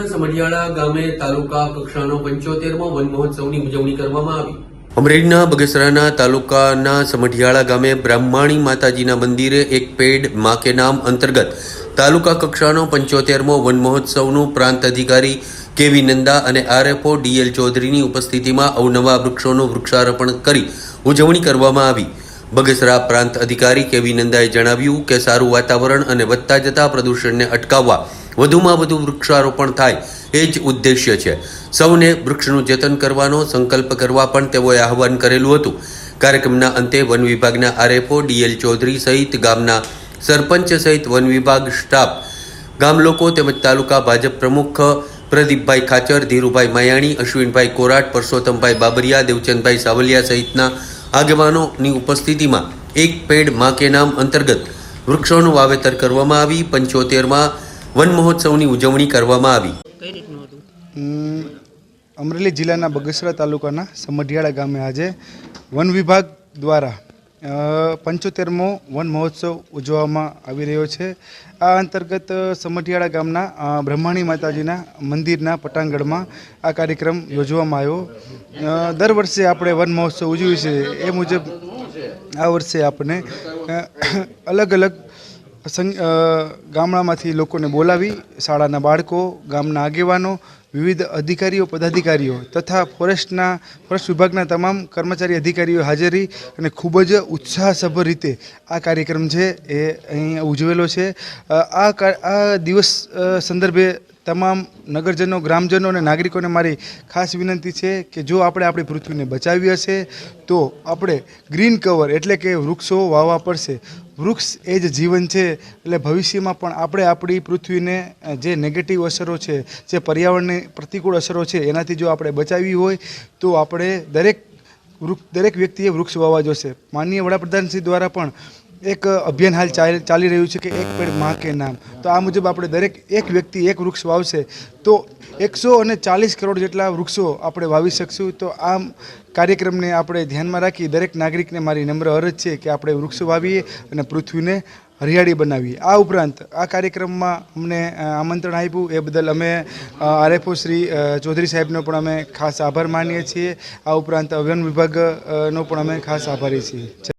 સમઢિયાળા ગામે તાલુકા કક્ષાનો પંચોતેરમો વન મહોત્સવની ઉજવણી કરવામાં આવી. અમરેલીના બગસરાના તાલુકાના સમઢિયાળા ગામે બ્રાહ્મણી માતાજીના મંદિરે એક પેડ મા કે નામ અંતર્ગત તાલુકા કક્ષાનો પંચોતેરમો વન મહોત્સવનું પ્રાંત અધિકારી કેવી નંદા અને આરએફઓ ડીએલ ચૌધરીની ઉપસ્થિતિમાં અવનવા વૃક્ષોનું વૃક્ષારોપણ કરી ઉજવણી કરવામાં આવી. બગસરા પ્રાંત અધિકારી કેવી નંદાએ જણાવ્યું કે સારું વાતાવરણ અને વધતા જતા પ્રદૂષણને અટકાવવા વધુમાં વધુ વૃક્ષારોપણ થાય એ જ ઉદ્દેશ્ય છે. સૌને વૃક્ષનું જતન કરવાનો સંકલ્પ કરવા પણ તેઓએ આહવાન કરેલું હતું. કાર્યક્રમના અંતે વન વિભાગના આરએફઓ ડીએલ ચૌધરી સહિત ગામના સરપંચ સહિત વન વિભાગ સ્ટાફ, ગામ લોકો તેમજ તાલુકા ભાજપ પ્રમુખ પ્રદીપભાઈ ખાચર, ધીરુભાઈ માયાણી, અશ્વિનભાઈ કોરાટ, પરસોત્તમભાઈ બાબરિયા, દેવચંદભાઈ સાવલિયા સહિતના આગેવાનોની ઉપસ્થિતિમાં એક પેડ મા કે નામ અંતર્ગત વૃક્ષોનું વાવેતર કરવામાં આવી. પંચોતેરમાં વન મહોત્સવની ઉજવણી કરવામાં આવી. અમરેલી જિલ્લાના બગસરા તાલુકાના સમઢિયાળા ગામે આજે વન વિભાગ દ્વારા પંચોતેરમો વન મહોત્સવ ઉજવવામાં આવી રહ્યો છે. આ અંતર્ગત સમઢિયાળા ગામના બ્રહ્માણી માતાજીના મંદિરના પટાંગણમાં આ કાર્યક્રમ યોજવામાં આવ્યો. દર વર્ષે આપણે વન મહોત્સવ ઉજવીએ છીએ. એ મુજબ આ વર્ષે આપણે અલગ અલગ ગામડામાંથી લોકોને બોલાવી શાળાના બાળકો, ગામના આગેવાનો, વિવિધ અધિકારીઓ, પદાધિકારીઓ તથા ફોરેસ્ટના, ફોરેસ્ટ વિભાગના તમામ કર્મચારી અધિકારીઓ હાજરી અને ખૂબ જ ઉત્સાહસભર રીતે આ કાર્યક્રમ છે એ અહીં ઉજવેલો છે. આ આ દિવસ સંદર્ભે તમામ નગરજનો, ગ્રામજનો અને નાગરિકોને મારી ખાસ વિનંતી છે કે જો આપણે આપણી પૃથ્વીને બચાવી હશે તો આપણે ગ્રીન કવર એટલે કે વૃક્ષો વાવવા પડશે. વૃક્ષ એ જ જીવન છે. એટલે ભવિષ્યમાં પણ આપણે આપણી પૃથ્વીને જે નેગેટિવ અસરો છે, જે પર્યાવરણની પ્રતિકૂળ અસરો છે, એનાથી જો આપણે બચાવવી હોય, તો આપણે દરેક વૃક્ષ, દરેક વ્યક્તિએ વૃક્ષ વાવવા જોશે. માનનીય વડાપ્રધાનશ્રી દ્વારા પણ એક અભિયાન હાલ ચાલ- રહ્યું છે કે એક પેડમાં કે નામ. તો આ મુજબ આપણે દરેક એક વ્યક્તિ, એક વૃક્ષ વાવશે. તો એકસો અને ચાલીસ કરોડ જેટલા વૃક્ષો આપણે વાવી શકશું. તો આમ કાર્યક્રમને આપણે ધ્યાનમાં રાખી દરેક નાગરિકને મારી નમ્ર અરજ છે કે આપણે વૃક્ષો વાવીએ અને પૃથ્વીને હરિયાળી બનાવીએ. આ ઉપરાંત આ કાર્યક્રમમાં અમને આમંત્રણ આપ્યું. એ બદલ અમે આરએફઓ શ્રી ચૌધરી સાહેબનો પણ અમે ખાસ આભાર માનીએ છીએ. આ ઉપરાંત અભિયાન વિભાગનો પણ અમે ખાસ આભારી છીએ.